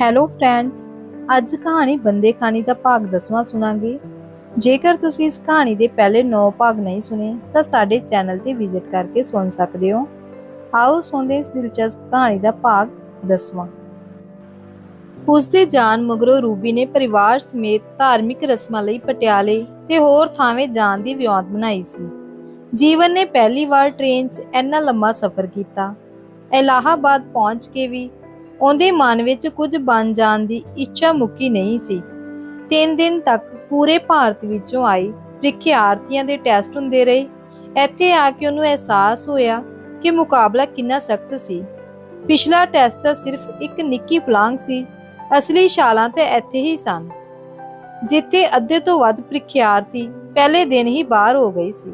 Hello friends ਅੱਜ ਕਹਾਣੀ ਬੰਦੇ ਖਾਣੀ ਦਾ ਭਾਗ 10ਵਾਂ ਸੁਣਾਂਗੇ। ਜੇਕਰ ਤੁਸੀਂ ਇਸ ਕਹਾਣੀ ਦੇ ਪਹਿਲੇ 9 ਭਾਗ ਨਹੀਂ ਸੁਣੇ, ਤਾਂ ਸਾਡੇ ਚੈਨਲ ਤੇ ਵਿਜ਼ਿਟ ਕਰਕੇ ਸੁਣ ਸਕਦੇ ਹੋ। ਆਓ ਸੁਣਦੇ ਇਸ ਦਿਲਚਸਪ ਕਹਾਣੀ ਦਾ ਭਾਗ 10ਵਾਂ ਉਸ ਦੇ ਜਾਣ ਮਗਰੋਂ ਰੂਬੀ ਨੇ ਪਰਿਵਾਰ ਸਮੇਤ ਧਾਰਮਿਕ ਰਸਮਾਂ ਲਈ ਪਟਿਆਲੇ ਤੇ ਹੋਰ ਥਾਵੇਂ ਜਾਣ ਦੀ ਵਿਉਂਤ ਬਣਾਈ ਸੀ। ਜੀਵਨ ਨੇ ਪਹਿਲੀ ਵਾਰ ਟ੍ਰੇਨ 'ਚ ਇੰਨਾ ਲੰਮਾ ਸਫ਼ਰ ਕੀਤਾ। ਇਲਾਹਾਬਾਦ ਪਹੁੰਚ ਕੇ ਵੀ ਉਹਦੇ ਮਨ ਵਿੱਚ ਕੁਝ ਬਣ ਜਾਣ ਦੀ ਇੱਛਾ ਮੁੱਕੀ ਨਹੀਂ ਸੀ। ਤਿੰਨ ਦਿਨ ਤੱਕ ਪੂਰੇ ਭਾਰਤ ਵਿੱਚੋਂ ਆਏ ਪ੍ਰੀਖਿਆਰਥੀਆਂ ਦੇ ਟੈਸਟ ਹੁੰਦੇ ਰਹੇ। ਇੱਥੇ ਆ ਕੇ ਉਹਨੂੰ ਅਹਿਸਾਸ ਹੋਇਆ ਕਿ ਮੁਕਾਬਲਾ ਕਿੰਨਾ ਸਖਤ ਸੀ। ਪਿਛਲਾ ਟੈਸਟ ਤਾਂ ਸਿਰਫ ਇੱਕ ਨਿੱਕੀ ਪਲਾਂਗ ਸੀ, ਅਸਲੀ ਸ਼ਾਲਾਂ ਤੇ ਇੱਥੇ ਹੀ ਸਨ। ਜਿੱਥੇ ਅੱਧੇ ਤੋਂ ਵੱਧ ਪ੍ਰੀਖਿਆਰਥੀ ਪਹਿਲੇ ਦਿਨ ਹੀ ਬਾਹਰ ਹੋ ਗਏ ਸੀ।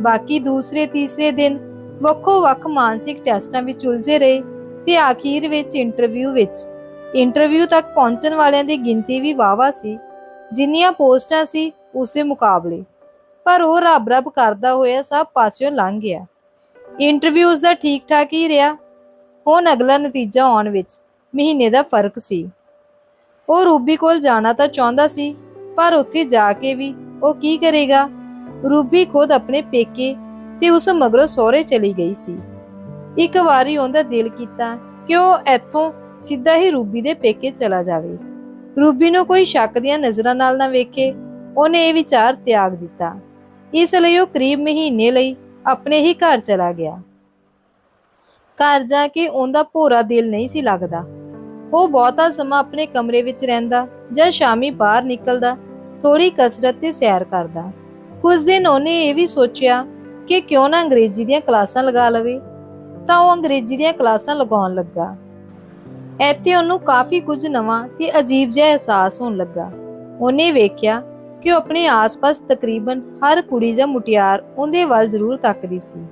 ਬਾਕੀ ਦੂਸਰੇ ਤੀਸਰੇ ਦਿਨ ਵੱਖੋ ਵੱਖ ਮਾਨਸਿਕ ਟੈਸਟਾਂ ਵਿੱਚ ਉਲਝੇ ਰਹੇ। ਤੇ ਆਖੀਰ ਵਿੱਚ ਇੰਟਰਵਿਊ ਵਿੱਚ ਇੰਟਰਵਿਊ ਤੱਕ ਪਹੁੰਚਣ ਵਾਲਿਆਂ ਦੀ ਗਿਣਤੀ ਵੀ ਵਾਵਾ ਸੀ, ਜਿੰਨੀਆਂ ਪੋਸਟਾਂ ਸੀ ਉਸ ਦੇ ਮੁਕਾਬਲੇ, ਪਰ ਉਹ ਰੱਬ ਰੱਬ ਕਰਦਾ ਹੋਇਆ ਸਭ ਪਾਸਿਓਂ ਲੰਘ ਗਿਆ। ਇੰਟਰਵਿਊਜ਼ ਦਾ ਠੀਕ ਠਾਕ ਹੀ ਰਿਹਾ। ਹੁਣ ਅਗਲਾ ਨਤੀਜਾ ਆਉਣ ਵਿੱਚ ਮਹੀਨੇ ਦਾ ਫ਼ਰਕ ਸੀ। ਉਹ ਰੂਬੀ ਕੋਲ ਜਾਣਾ ਤਾਂ ਚਾਹੁੰਦਾ ਸੀ, ਪਰ ਉੱਥੇ ਜਾ ਕੇ ਵੀ ਉਹ ਕੀ ਕਰੇਗਾ? ਰੂਬੀ ਖੁਦ ਆਪਣੇ ਪੇਕੇ ਤੇ ਉਸ ਮਗਰੋਂ ਸਹੁਰੇ ਚਲੀ ਗਈ ਸੀ। ਇੱਕ ਵਾਰੀ ਉਹਦਾ ਦਿਲ ਕੀਤਾ ਕਿ ਉਹ ਇੱਥੋਂ ਸਿੱਧਾ ਹੀ ਰੂਬੀ ਦੇ ਪੇਕੇ ਚਲਾ ਜਾਵੇ। ਰੂਬੀ ਨੂੰ ਕੋਈ ਸ਼ੱਕ ਦੀਆਂ ਨਜ਼ਰਾਂ ਨਾਲ ਨਾ ਵੇਖੇ, ਉਹਨੇ ਇਹ ਵਿਚਾਰ ਤਿਆਗ ਦਿੱਤਾ। ਇਸ ਲਈ ਉਹ ਕਰੀਬ ਮਹੀਨੇ ਲਈ ਆਪਣੇ ਹੀ ਘਰ ਚਲਾ ਗਿਆ। ਘਰ ਜਾ ਕੇ ਉਹਦਾ ਭੋਰਾ ਦਿਲ ਨਹੀਂ ਸੀ ਲੱਗਦਾ। ਉਹ ਬਹੁਤਾ ਸਮਾਂ ਆਪਣੇ ਕਮਰੇ ਵਿੱਚ ਰਹਿੰਦਾ ਜਾਂ ਸ਼ਾਮੀ ਬਾਹਰ ਨਿਕਲਦਾ ਥੋੜੀ ਕਸਰਤ ਤੇ ਸੈਰ ਕਰਦਾ। ਕੁਝ ਦਿਨ ਉਹਨੇ ਇਹ ਵੀ ਸੋਚਿਆ ਕਿ ਕਿਉਂ ਨਾ ਅੰਗਰੇਜ਼ੀ ਦੀਆਂ ਕਲਾਸਾਂ ਲਗਾ ਲਵੇ। ਤਾਂ ਉਹ ਅੰਗਰੇਜ਼ੀ ਦੀਆਂ ਕਲਾਸਾਂ ਲਗਾਉਣ ਲੱਗਾ। ਇੱਥੇ ਉਹਨੂੰ ਕਾਫੀ ਕੁਝ ਨਵਾਂ ਤੇ ਅਜੀਬ ਜਿਹਾ ਅਹਿਸਾਸ ਹੋਣ ਲੱਗਾ। ਉਹਨੇ ਵੇਖਿਆ ਕਿ ਉਹ ਆਪਣੇ ਆਸ-ਪਾਸ ਤਕਰੀਬਨ ਹਰ ਕੁੜੀ ਜਾਂ ਮੁਟਿਆਰ ਉਹਦੇ ਵੱਲ ਜ਼ਰੂਰ ਤੱਕਦੀ ਸੀ।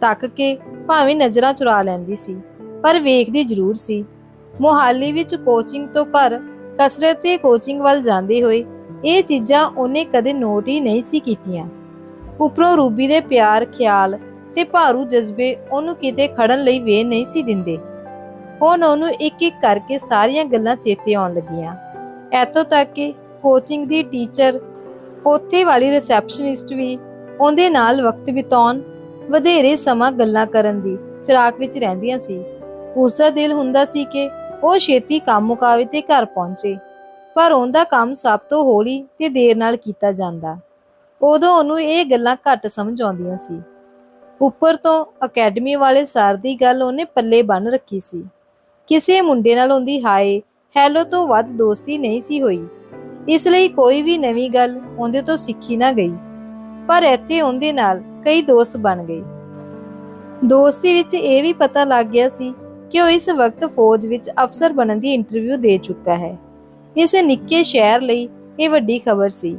ਤੱਕ ਕੇ ਭਾਵੇਂ ਨਜ਼ਰਾਂ ਚੁਰਾ ਲੈਂਦੀ ਸੀ, ਪਰ ਵੇਖਦੀ ਜ਼ਰੂਰ ਸੀ। ਮੋਹਾਲੀ ਵਿੱਚ ਕੋਚਿੰਗ ਤੋਂ ਘਰ ਕਸਰਤ ਤੇ ਕੋਚਿੰਗ ਵੱਲ ਜਾਂਦੇ ਹੋਏ ਇਹ ਚੀਜ਼ਾਂ ਉਹਨੇ ਕਦੇ ਨੋਟ ਹੀ ਨਹੀਂ ਸੀ ਕੀਤੀਆਂ। ਉਪਰੋਂ ਰੂਬੀ ਦੇ ਪਿਆਰ, ਖਿਆਲ ਤੇ ਭਾਰੂ ਜਜ਼ਬੇ ਉਹਨੂੰ ਕਿਤੇ ਖੜਨ ਲਈ ਵੇ ਨਹੀਂ ਸੀ ਦਿੰਦੇ। ਹੁਣ ਉਹਨੂੰ ਇੱਕ ਇੱਕ ਕਰਕੇ ਸਾਰੀਆਂ ਗੱਲਾਂ ਚੇਤੇ ਆਉਣ ਲੱਗੀਆਂ। ਐਤੋਂ ਤੱਕ ਕਿ ਕੋਚਿੰਗ ਦੀ ਟੀਚਰ ਉੱਥੇ ਵਾਲੀ ਰਿਸੈਪਸ਼ਨਿਸਟ ਵੀ ਉਹਦੇ ਨਾਲ ਵਕਤ ਬਿਤਾਉਣ, ਵਧੇਰੇ ਸਮਾਂ ਗੱਲਾਂ ਕਰਨ ਦੀ ਫਿਰਾਕ ਵਿੱਚ ਰਹਿੰਦੀਆਂ ਸੀ। ਉਸ ਦਾ ਦਿਲ ਹੁੰਦਾ ਸੀ ਕਿ ਉਹ ਛੇਤੀ ਕੰਮ ਮੁਕਾਵੇ ਤੇ ਘਰ ਪਹੁੰਚੇ, ਪਰ ਉਹਦਾ ਕੰਮ ਸਭ ਤੋਂ ਹੌਲੀ ਤੇ ਦੇਰ ਨਾਲ ਕੀਤਾ ਜਾਂਦਾ। ਉਦੋਂ ਉਹਨੂੰ ਇਹ ਗੱਲਾਂ ਘੱਟ ਸਮਝ ਆਉਂਦੀਆਂ ਸੀ। ਉੱਪਰ ਤੋਂ ਅਕੈਡਮੀ ਵਾਲੇ ਸਰ ਦੀ ਗੱਲ ਉਹਨੇ ਪੱਲੇ ਬੰਨ ਰੱਖੀ ਸੀ। ਕਿਸੇ ਮੁੰਡੇ ਨਾਲ ਉਹਦੀ ਹਾਏ, ਹੈਲੋ ਤੋਂ ਵੱਧ ਦੋਸਤੀ ਨਹੀਂ ਸੀ ਹੋਈ। ਇਸ ਲਈ ਕੋਈ ਵੀ ਨਵੀਂ ਗੱਲ ਉਹਦੇ ਤੋਂ ਸਿੱਖੀ ਨਾ ਗਈ। ਪਰ ਇੱਥੇ ਉਹਦੇ ਨਾਲ ਕਈ ਦੋਸਤ ਬਣ ਗਏ। ਦੋਸਤੀ ਵਿੱਚ ਇਹ ਵੀ ਪਤਾ ਲੱਗ ਗਿਆ ਸੀ ਕਿ ਉਹ ਇਸ ਵਕਤ ਫੌਜ ਵਿੱਚ ਅਫਸਰ ਬਣਨ ਦੀ ਇੰਟਰਵਿਊ ਦੇ ਚੁੱਕਾ ਹੈ। ਇਸ ਨਿੱਕੇ ਸ਼ਹਿਰ ਲਈ ਇਹ ਵੱਡੀ ਖਬਰ ਸੀ।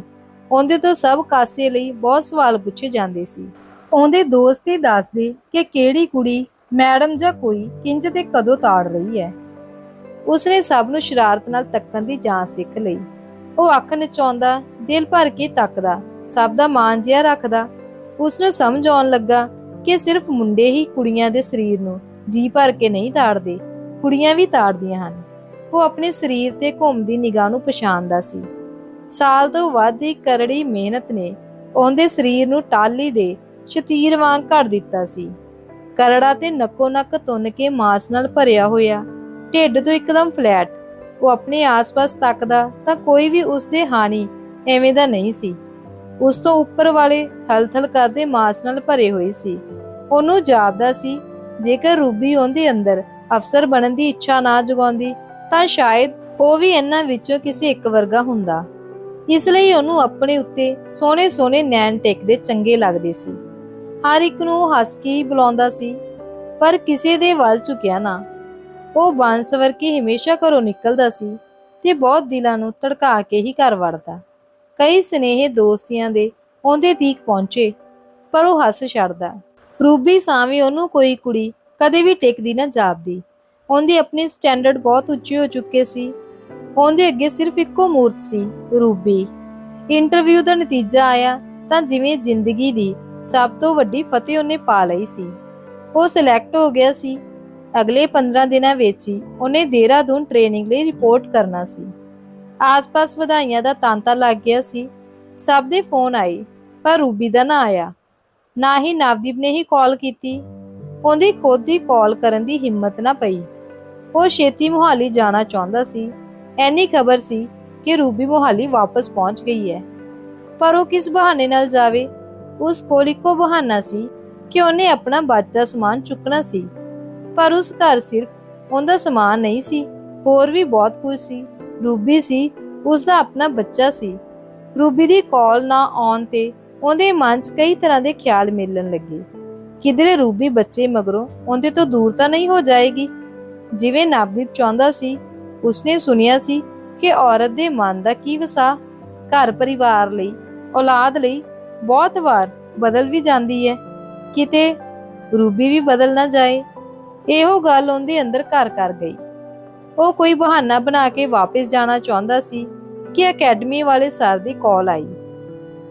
ਉਹਦੇ ਤੋਂ ਸਭ ਕਾਸੇ ਲਈ ਬਹੁਤ ਸਵਾਲ ਪੁੱਛੇ ਜਾਂਦੇ ਸੀ। ਉਹਦੇ ਦੋਸਤ ਹੀ ਦੱਸਦੇ ਕਿ ਕਿਹੜੀ ਕੁੜੀ, ਮੈਡਮ ਜਾਂ ਕੋਈ ਕਿੰਜ ਤੇ ਕਦੋਂ ਤਾੜ ਰਹੀ ਹੈ। ਉਸਨੇ ਸਭ ਨੂੰ ਸ਼ਰਾਰਤ ਨਾਲ ਤੱਕਣ ਦੀ ਜਾਂਚ ਸਿੱਖ ਲਈ। ਉਹ ਅੱਖ ਨਚਾਉਂਦਾ, ਦਿਲ ਭਰ ਕੇ ਤੱਕਦਾ, ਸਭ ਦਾ ਮਾਨ ਜਿਹਾ ਰੱਖਦਾ। ਉਸ ਨੂੰ ਸਮਝ ਆਉਣ ਲੱਗਾ ਕਿ ਸਿਰਫ ਮੁੰਡੇ ਹੀ ਕੁੜੀਆਂ ਦੇ ਸਰੀਰ ਨੂੰ ਜੀ ਭਰ ਕੇ ਨਹੀਂ ਤਾੜਦੇ, ਕੁੜੀਆਂ ਵੀ ਤਾੜਦੀਆਂ ਹਨ। ਉਹ ਆਪਣੇ ਸਰੀਰ ਤੇ ਘੁੰਮਦੀ ਨਿਗਾਹ ਨੂੰ ਪਛਾਣਦਾ ਸੀ। ਸਾਲ ਤੋਂ ਵੱਧ ਦੀ ਕਰੜੀ ਮਿਹਨਤ ਨੇ ਉਹਦੇ ਸਰੀਰ ਨੂੰ ਟਾਲੀ ਦੇ ਸ਼ਤੀਰ ਵਾਂਗ ਘੜ ਦਿੱਤਾ ਸੀ। ਕਰੜਾ ਤੇ ਨੱਕੋ ਨੱਕ ਤੁੰਨ ਕੇ ਮਾਸ ਨਾਲ ਭਰਿਆ ਹੋਇਆ, ਢਿੱਡ ਤੋਂ ਇੱਕਦਮ ਫਲੈਟ। ਉਹ ਆਪਣੇ ਆਸ-ਪਾਸ ਤੱਕਦਾ ਤਾਂ ਕੋਈ ਵੀ ਉਸ ਦੇ ਹਾਨੀ ਐਵੇਂ ਦਾ ਨਹੀਂ ਸੀ। ਉਸ ਤੋਂ ਉੱਪਰ ਵਾਲੇ ਥਲ-ਥਲ ਕਰਦੇ ਮਾਸ ਨਾਲ ਭਰੇ ਹੋਏ ਸੀ। ਉਹਨੂੰ ਜਾਪਦਾ ਸੀ, ਜੇਕਰ ਰੂਬੀ ਉਹਦੇ ਅੰਦਰ ਅਫਸਰ ਬਣਨ ਦੀ ਇੱਛਾ ਨਾ ਜਗਾਉਂਦੀ, ਤਾਂ ਸ਼ਾਇਦ ਉਹ ਵੀ ਇਹਨਾਂ ਵਿੱਚੋਂ ਕਿਸੇ ਇੱਕ ਵਰਗਾ ਹੁੰਦਾ। ਇਸ ਲਈ ਉਹਨੂੰ ਆਪਣੇ ਉੱਤੇ ਸੋਹਣੇ ਸੋਹਣੇ ਨੈਣ ਟੇਕਦੇ ਚੰਗੇ ਲੱਗਦੇ ਸੀ। ਹਰ ਇੱਕ ਨੂੰ ਹੱਸ ਕੇ ਹੀ ਬੁਲਾਉਂਦਾ ਸੀ, ਪਰ ਕਿਸੇ ਦੇ ਵੱਲ ਝੁਕਿਆ ਨਾ। ਉਹ ਬਾਂਸਵਰ ਕੇ ਹਮੇਸ਼ਾ ਘਰੋਂ ਨਿਕਲਦਾ ਸੀ ਤੇ ਬਹੁਤ ਦਿਲਾਂ ਨੂੰ ਧੜਕਾ ਕੇ ਹੀ ਘਰ ਵੜਦਾ। ਕਈ ਸਨੇਹ ਦੋਸਤੀਆਂ ਦੇ ਉਹਦੇ ਤੀਕ ਪਹੁੰਚੇ, ਪਰ ਉਹ ਹੱਸ ਛੱਡਦਾ। ਰੂਬੀ ਸਾਵੇਂ ਉਹਨੂੰ ਕੋਈ ਕੁੜੀ ਕਦੇ ਵੀ ਟਿਕਦੀ ਨਾ ਜਾਪਦੀ। ਉਹਦੇ ਆਪਣੇ ਸਟੈਂਡਰਡ ਬਹੁਤ ਉੱਚੇ ਹੋ ਚੁੱਕੇ ਸੀ। ਉਹਦੇ ਅੱਗੇ ਸਿਰਫ ਇੱਕੋ ਮੂਰਤ ਸੀ, ਰੂਬੀ। ਇੰਟਰਵਿਊ ਦਾ ਨਤੀਜਾ ਆਇਆ ਤਾਂ ਜਿਵੇਂ ਜ਼ਿੰਦਗੀ ਦੀ ਸਭ ਤੋਂ ਵੱਡੀ ਫਤਿਹ ਉਹਨੇ ਪਾ ਲਈ ਸੀ। ਉਹ ਸਿਲੈਕਟ ਹੋ ਗਿਆ ਸੀ। ਅਗਲੇ 15 ਦਿਨਾਂ ਵਿੱਚ ਹੀ ਉਹਨੇ ਦੇਹਰਾਦੂਨ ਟ੍ਰੇਨਿੰਗ ਲਈ ਰਿਪੋਰਟ ਕਰਨਾ ਸੀ। ਆਸ-ਪਾਸ ਵਧਾਈਆਂ ਦਾ ਤਾਂਤਾ ਲੱਗ ਗਿਆ ਸੀ। ਸਭ ਦੇ ਫੋਨ ਆਏ, ਪਰ ਰੂਬੀ ਦਾ ਨਾ ਆਇਆ। ਨਾ ਹੀ ਨਵਦੀਪ ਨੇ ਹੀ ਕਾਲ ਕੀਤੀ। ਉਹਦੀ ਖੁਦ ਦੀ ਕਾਲ ਕਰਨ ਦੀ ਹਿੰਮਤ ਨਾ ਪਈ। ਉਹ ਛੇਤੀ ਮੁਹਾਲੀ ਜਾਣਾ ਚਾਹੁੰਦਾ ਸੀ। ਐਨੀ ਖਬਰ ਸੀ ਕਿ ਰੂਬੀ ਮੁਹਾਲੀ ਵਾਪਸ ਪਹੁੰਚ ਗਈ ਹੈ। ਪਰ ਉਹ ਕਿਸ ਬਹਾਨੇ ਨਾਲ ਜਾਵੇ? ਉਸ ਕੋਲ ਇੱਕੋ ਬਹਾਨਾ ਸੀ ਕਿ ਉਹਨੇ ਆਪਣਾ ਬਚਦਾ ਸਮਾਨ ਚੁੱਕਣਾ ਸੀ। ਪਰ ਉਸ ਘਰ ਸਿਰਫ ਉਹਦਾ ਸਮਾਨ ਨਹੀਂ ਸੀ, ਹੋਰ ਵੀ ਬਹੁਤ ਕੁਝ ਸੀ। ਰੂਬੀ ਸੀ ਉਸ ਦਾ ਆਪਣਾ ਬੱਚਾ ਸੀ। ਰੂਬੀ ਦੀ ਕਾਲ ਨਾ ਆਉਣ ਤੇ ਉਹਦੇ ਮਨ 'ਚ ਕਈ ਤਰ੍ਹਾਂ ਦੇ ਖਿਆਲ ਮਿਲਣ ਲੱਗੇ। ਕਿਧਰੇ ਰੂਬੀ ਬੱਚੇ ਮਗਰੋਂ ਉਹਦੇ ਤੋਂ ਦੂਰ ਤਾਂ ਨਹੀਂ ਹੋ ਜਾਏਗੀ? ਜਿਵੇਂ ਨਵਦੀਪ ਚਾਹੁੰਦਾ ਸੀ, ਉਸਨੇ ਸੁਨਿਆ ਸੀ ਕਿ ਔਰਤ ਦੇ ਮਨ ਦਾ ਕੀ ਵਸਾ। ਘਰ ਪਰਿਵਾਰ ਲਈ, ਔਲਾਦ ਲਈ ਬਹੁਤ ਵਾਰ ਬਦਲ ਵੀ ਜਾਂਦੀ ਹੈ। ਕਿਤੇ ਰੂਬੀ ਵੀ ਬਦਲ ਨਾ ਜਾਏ। ਇਹੋ ਗੱਲ ਉਹਦੇ ਅੰਦਰ ਘਰ ਕਰ ਗਈ। ਉਹ ਕੋਈ ਬਹਾਨਾ ਬਣਾ ਕੇ ਵਾਪਸ ਜਾਣਾ ਚਾਹੁੰਦਾ ਸੀ ਕਿ ਅਕੈਡਮੀ ਵਾਲੇ ਸਰ ਦੀ ਕਾਲ ਆਈ।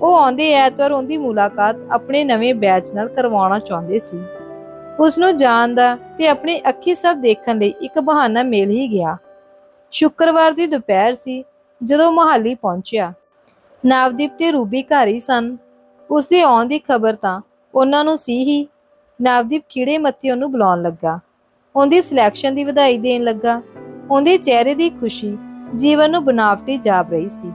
ਉਹ ਆਉਂਦੇ ਐਤਵਾਰ ਉਹਦੀ ਮੁਲਾਕਾਤ ਆਪਣੇ ਨਵੇਂ ਬੈਚ ਨਾਲ ਕਰਵਾਉਣਾ ਚਾਹੁੰਦੇ ਸੀ। ਉਸ ਨੂੰ ਜਾਣ ਦਾ ਤੇ ਆਪਣੇ ਅੱਖੀ ਸਭ ਦੇਖਣ ਲਈ ਇੱਕ ਬਹਾਨਾ ਮਿਲ ਹੀ ਗਿਆ। ਸ਼ੁੱਕਰਵਾਰ ਦੀ ਦੁਪਹਿਰ ਸੀ ਜਦੋਂ ਮਹਾਲੀ ਪਹੁੰਚਿਆ। ਨਵਦੀਪ ਤੇ ਰੂਬੀ ਘਰ ਹੀ ਸਨ। ਉਸ ਦੇ ਆਉਣ ਦੀ ਖਬਰ ਤਾਂ ਉਹਨਾਂ ਨੂੰ ਸੀ ਹੀ। ਨਵਦੀਪ ਖਿੜੇ ਮੱਥੇ ਉਹਨੂੰ ਬੁਲਾਉਣ ਲੱਗਾ। ਉਹਦੀ ਸਿਲੈਕਸ਼ਨ ਦੀ ਵਧਾਈ ਦੇਣ ਲੱਗਾ। ਉਹਦੇ ਚਿਹਰੇ ਦੀ ਖੁਸ਼ੀ ਜੀਵਨ ਨੂੰ ਬਨਾਵਟੀ ਜਾਪ ਰਹੀ ਸੀ।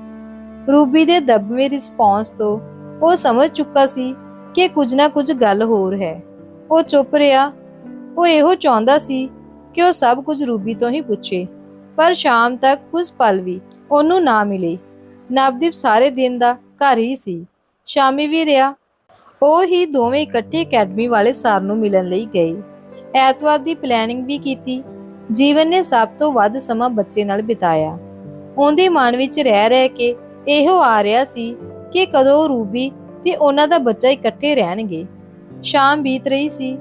ਰੂਬੀ ਦੇ ਦਬਵੇਂ ਰਿਸਪੌਂਸ ਤੋਂ ਉਹ ਸਮਝ ਚੁੱਕਾ ਸੀ ਕਿ ਕੁਝ ਨਾ ਕੁਝ ਗੱਲ ਹੋਰ ਹੈ। ਉਹ ਚੁੱਪ ਰਿਹਾ। ਉਹ ਇਹੋ ਚਾਹੁੰਦਾ ਸੀ ਕਿ ਉਹ ਸਭ ਕੁਝ ਰੂਬੀ ਤੋਂ ਹੀ ਪੁੱਛੇ। ਪਰ ਸ਼ਾਮ ਤੱਕ ਕੁਝ ਪਲ ਵੀ ਉਹਨੂੰ ਨਾ ਮਿਲੇ। ਨਵਦੀਪ ਸਾਰੇ ਦਿਨ ਦਾ ਘਰ ਹੀ ਸੀ। ਸ਼ਾਮੀ ਵੀ ਰਿਹਾ। ਉਹ ਹੀ ਦੋਵੇਂ ਇਕੱਠੇ ਅਕੈਡਮੀ ਵਾਲੇ ਸਰ ਨੂੰ ਮਿਲਣ ਲਈ ਗਏ। ਐਤਵਾਰ ਦੀ ਪਲੈਨਿੰਗ ਵੀ ਕੀਤੀ। ਜੀਵਨ ਨੇ ਸਭ ਤੋਂ ਵੱਧ ਸਮਾਂ ਬੱਚੇ ਨਾਲ ਬਿਤਾਇਆ। ਉਹਦੇ ਮਨ ਵਿੱਚ ਰਹਿ ਰਹਿ ਕੇ ਇਹੋ ਆ ਰਿਹਾ ਸੀ ਕਿ ਕਦੋਂ ਰੂਬੀ ਤੇ ਉਹਨਾਂ ਦਾ ਬੱਚਾ ਇਕੱਠੇ ਰਹਿਣਗੇ। ਸ਼ਾਮ ਬੀਤ ਰਹੀ ਸੀ।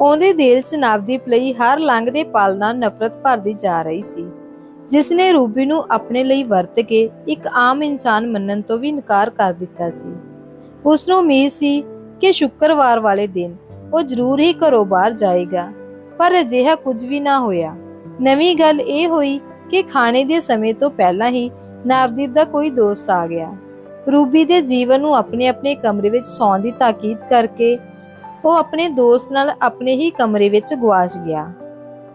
ਉਹਦੇ ਦਿਲ 'ਚ ਨਵਦੀਪ ਲਈ ਹਰ ਲੰਘਦੇ ਪਲ ਨਾਲ ਨਫ਼ਰਤ ਭਰਦੀ ਜਾ ਰਹੀ ਸੀ। ਜਿਸ ਨੇ ਰੂਬੀ ਨੂੰ ਆਪਣੇ ਲਈ ਵਰਤ ਕੇ ਇੱਕ ਆਮ ਇਨਸਾਨ ਮੰਨਣ ਤੋਂ ਵੀ ਇਨਕਾਰ ਕਰ ਦਿੱਤਾ ਸੀ। ਉਸ ਨੂੰ ਉਮੀਦ ਸੀ ਕਿ ਸ਼ੁੱਕਰਵਾਰ ਵਾਲੇ ਦਿਨ ਉਹ ਜ਼ਰੂਰ ਹੀ ਘਰੋਂ ਬਾਹਰ ਜਾਏਗਾ, ਪਰ ਅਜਿਹਾ ਕੁਝ ਵੀ ਨਾ ਹੋਇਆ। ਨਵੀਂ ਗੱਲ ਇਹ ਹੋਈ ਕਿ ਖਾਣੇ ਦੇ ਸਮੇਂ ਤੋਂ ਪਹਿਲਾਂ ਹੀ ਨਵਦੀਪ ਦਾ ਕੋਈ ਦੋਸਤ ਆ ਗਿਆ। ਰੂਬੀ ਦੇ ਜੀਵਨ ਨੂੰ ਆਪਣੇ ਆਪਣੇ ਕਮਰੇ ਵਿੱਚ ਸੌਣ ਦੀ ਤਾਕੀਦ ਕਰਕੇ ਉਹ ਆਪਣੇ ਦੋਸਤ ਨਾਲ ਆਪਣੇ ਹੀ ਕਮਰੇ ਵਿੱਚ ਗਵਾਚ ਗਿਆ।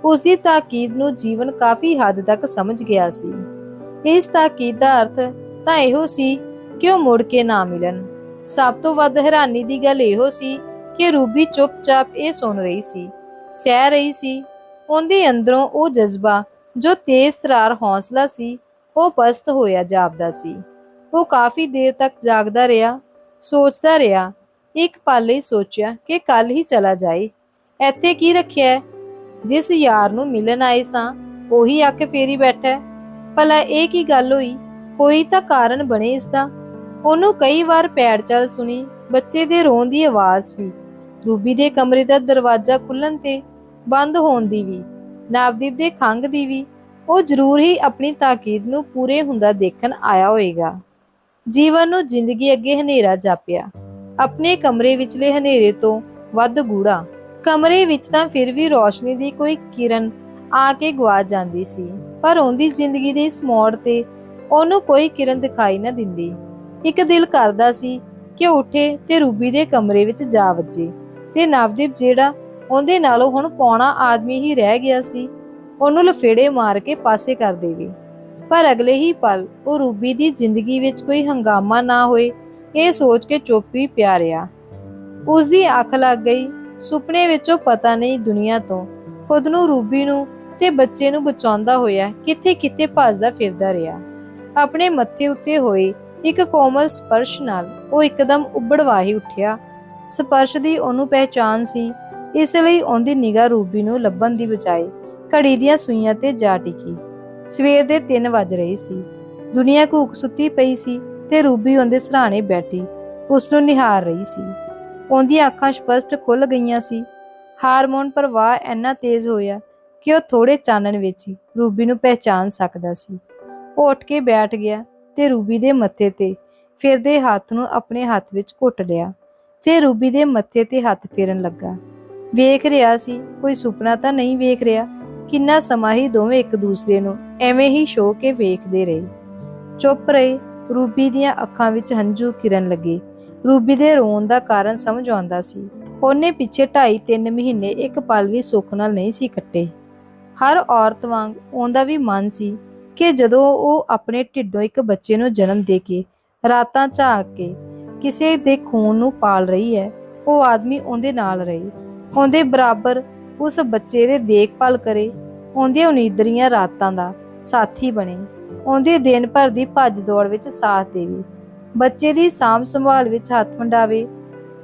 ਉਸ ਦੀ ਤਾਕੀਦ ਨੂੰ ਜੀਵਨ ਕਾਫੀ ਹੱਦ ਤੱਕ ਸਮਝ ਗਿਆ ਸੀ। ਇਸ ਤਾਕੀਦ ਦਾ ਅਰਥ ਤਾਂ ਇਹੋ ਸੀ ਕਿ ਉਹ ਮੁੜ ਕੇ ਨਾ ਮਿਲਣ। ਸਭ ਤੋਂ ਵੱਧ ਹੈਰਾਨੀ ਦੀ ਗੱਲ ਇਹੋ ਸੀ ਕਿ ਰੂਬੀ ਚੁੱਪਚਾਪ ਇਹ ਸੁਣ ਰਹੀ ਸੀ, ਸਹਿ ਰਹੀ ਸੀ। ਉਹਦੇ ਅੰਦਰੋਂ ਉਹ ਜਜ਼ਬਾ, ਜੋ ਤੇਜ਼ ਤਰਾਰ ਹੌਸਲਾ ਸੀ, ਉਹ ਪਸਤ ਹੋਇਆ ਜਾਪਦਾ ਸੀ। ਉਹ ਕਾਫੀ ਦੇਰ ਤੱਕ ਜਾਗਦਾ ਰਿਹਾ, ਸੋਚਦਾ ਰਿਹਾ, ਇੱਕ ਪਲ ਲਈ ਸੋਚਿਆ ਕਿ ਕੱਲ ਹੀ ਚਲਾ ਜਾਏ। ਇੱਥੇ ਕੀ ਰੱਖਿਆ ਜਿਸ ਯਾਰ ਨੂੰ ਮਿਲਣ ਆਏ ਸਾਂ, ਉਹੀ ਆ ਕੇ ਫੇਰੀ ਬੈਠਾ ਭਲਾ ਇਹ ਕੀ ਗੱਲ ਹੋਈ? ਕੋਈ ਤਾਂ ਕਾਰਨ ਬਣੇ ਇਸ ਦਾ। ਉਹਨੂੰ ਕਈ ਵਾਰ ਪੈਰ ਚੱਲ ਸੁਣੀ, ਬੱਚੇ ਦੇ ਰੋਣ ਦੀ ਆਵਾਜ਼ ਵੀ, ਰੂਬੀ ਦੇ ਕਮਰੇ ਦਾ ਦਰਵਾਜ਼ਾ ਖੁੱਲਣ ਤੇ ਬੰਦ ਹੋਣ ਦੀ ਵੀ, ਨਵਦੀਪ ਦੇ ਖੰਗ ਦੀ ਵੀ, ਉਹ ਜ਼ਰੂਰ ਹੀ ਆਪਣੀ ਤਾਕੀਦ ਨੂੰ ਪੂਰੇ ਹੁੰਦਾ ਦੇਖਣ ਆਇਆ ਹੋਵੇਗਾ। ਜੀਵਨ ਨੂੰ ਜ਼ਿੰਦਗੀ ਅੱਗੇ ਹਨੇਰਾ ਜਾਪਿਆ। ਆਪਣੇ ਕਮਰੇ ਵਿਚਲੇ ਹਨੇਰੇ ਤੋਂ ਵੱਧ ਗੂੜਾ ਕਮਰੇ ਵਿੱਚ ਤਾਂ ਫਿਰ ਵੀ ਰੋਸ਼ਨੀ ਦੀ ਕੋਈ ਕਿਰਨ ਆ ਕੇ ਗਵਾ ਜਾਂਦੀ ਸੀ, ਪਰ ਉਹਦੀ ਜ਼ਿੰਦਗੀ ਦੇ ਇਸ ਮੋੜ ਤੇ ਉਹਨੂੰ ਕੋਈ ਕਿਰਨ ਦਿਖਾਈ ਨਾ ਦਿੰਦੀ। ਇੱਕ ਦਿਲ ਕਰਦਾ ਸੀ ਕਿ ਉੱਠੇ ਤੇ ਰੂਬੀ ਦੇ ਕਮਰੇ ਵਿੱਚ ਜਾ ਵੱਜੇ ਤੇ ਨਵਦੀਪ ਜਿਹੜਾ ਉਹਦੇ ਨਾਲੋਂ ਹੁਣ ਪੌਣਾ ਆਦਮੀ ਹੀ ਰਹਿ ਗਿਆ ਸੀ, ਉਹਨੂੰ ਲਫੇੜੇ ਮਾਰ ਕੇ ਪਾਸੇ ਕਰ ਦੇਵੇ। ਪਰ ਅਗਲੇ ਹੀ ਪਲ ਉਹ ਰੂਬੀ ਦੀ ਜ਼ਿੰਦਗੀ ਵਿੱਚ ਕੋਈ ਹੰਗਾਮਾ ਨਾ ਹੋਏ, ਇਹ ਸੋਚ ਕੇ ਚੁੱਪ ਹੀ ਪਿਆ ਰਿਹਾ। ਉਸ ਦੀ ਅੱਖ ਲੱਗ ਗਈ, ਸੁਪਨੇ ਵਿੱਚੋਂ ਪਤਾ ਨਹੀਂ ਦੁਨੀਆ ਤੋਂ, ਖੁਦ ਨੂੰ ਰੂਬੀ ਨੂੰ ਤੇ ਬੱਚੇ ਨੂੰ ਬਚਾਉਂਦਾ ਹੋਇਆ ਕਿੱਥੇ ਕਿੱਥੇ ਭੱਜਦਾ ਫਿਰਦਾ ਰਿਹਾ। ਆਪਣੇ ਮੱਥੇ ਉੱਤੇ ਹੋਏ ਇੱਕ ਕੋਮਲ ਸਪਰਸ਼ ਨਾਲ ਉਹ ਇੱਕਦਮ ਉੱਬੜਵਾਹੀ ਉੱਠਿਆ। ਸਪਰਸ਼ ਦੀ ਉਹਨੂੰ ਪਹਿਚਾਨ ਸੀ। ਇਸ ਲਈ ਉਹਦੀ ਨਿਗਾਹ ਰੂਬੀ ਨੂੰ ਲੱਭਣ ਦੀ ਬਜਾਏ ਘੜੀ ਦੀਆਂ ਸੂਈਆਂ ਤੇ ਜਾ ਟਿਕੀ। ਸਵੇਰ ਦੇ 3 ਵਜ ਰਹੇ ਸੀ। ਦੁਨੀਆ ਘੂਕ ਸੁੱਤੀ ਪਈ ਸੀ ਤੇ ਰੂਬੀ ਉਹਦੇ ਸਰਾਣੇ ਬੈਠੀ। ਉਸ ਨੂੰ ਨਿਹਾਰ ਰਹੀ ਸੀ। ਉਹਦੀਆਂ ਅੱਖਾਂ ਸਪਸ਼ਟ ਖੁੱਲ ਗਈਆਂ ਸੀ। ਹਾਰਮੋਨ ਪ੍ਰਵਾਹ ਇੰਨਾ ਤੇਜ਼ ਹੋਇਆ ਕਿ ਉਹ ਥੋੜੇ ਚਾਨਣ ਵਿੱਚ ਹੀ ਰੂਬੀ ਨੂੰ ਪਹਿਚਾਨ ਸਕਦਾ ਸੀ। ਉਹ ਉੱਠ ਕੇ ਬੈਠ ਗਿਆ। ਤੇ ਰੂਬੀ ਦੇ ਮੱਥੇ ਤੇ ਫਿਰਦੇ ਹੱਥ ਨੂੰ ਆਪਣੇ ਹੱਥ ਵਿੱਚ ਘੁੱਟ ਲਿਆ। ਫਿਰ ਰੂਬੀ ਦੇ ਮੱਥੇ ਤੇ ਹੱਥ ਫੇਰਨ ਲੱਗਾ। ਵੇਖ ਰਿਹਾ ਸੀ, ਕੋਈ ਸੁਪਨਾ ਤਾਂ ਨਹੀਂ ਵੇਖ ਰਿਹਾ? ਕਿੰਨਾ ਸਮਾਂ ਹੀ ਦੋਵੇਂ ਇੱਕ ਦੂਸਰੇ ਨੂੰ ਐਵੇਂ ਹੀ ਸ਼ੋ ਕੇ ਵੇਖਦੇ ਰਹੇ। ਚੁੱਪ ਰਹੇ, ਰੂਬੀ ਦੀਆਂ ਅੱਖਾਂ ਵਿੱਚ ਹੰਝੂ ਕਿਰਨ ਲੱਗੇ। ਰੂਬੀ ਦੇ ਰੋਣ ਦਾ ਕਾਰਨ ਸਮਝ ਆਉਂਦਾ ਸੀ। ਉਹਨੇ ਪਿੱਛੇ 2.5-3 ਮਹੀਨੇ ਇੱਕ ਪਲ ਵੀ ਸੁੱਖ ਨਾਲ ਨਹੀਂ ਸੀ ਕੱਟੇ। ਹਰ ਔਰਤ ਵਾਂਗ ਉਹਦਾ ਵੀ ਮਨ ਸੀ ਕਿ ਜਦੋਂ ਉਹ ਆਪਣੇ ਢਿੱਡੋਂ ਇੱਕ ਬੱਚੇ ਨੂੰ ਜਨਮ ਦੇ ਕੇ ਰਾਤਾਂ ਝਾਕ ਕੇ ਕਿਸੇ ਦੇ ਖੂਨ ਨੂੰ ਪਾਲ ਰਹੀ ਹੈ, ਉਹ ਆਦਮੀ ਉਹਦੇ ਨਾਲ ਰਹੇ। ਉਹਦੇ ਬਰਾਬਰ ਉਸ ਬੱਚੇ ਦੇ ਦੇਖਭਾਲ ਕਰੇ ਉਹਦੀਆਂ ਉਨੀਂਦਰੀਆਂ ਰਾਤਾਂ ਦਾ ਸਾਥੀ ਬਣੇ। ਉਹਦੇ ਦਿਨ ਭਰ ਦੀ ਭੱਜ ਦੌੜ ਵਿੱਚ ਸਾਥ ਦੇਵੇ। ਬੱਚੇ ਦੀ ਸਾਂਭ ਸੰਭਾਲ ਵਿੱਚ ਹੱਥ ਵੰਡਾਵੇ।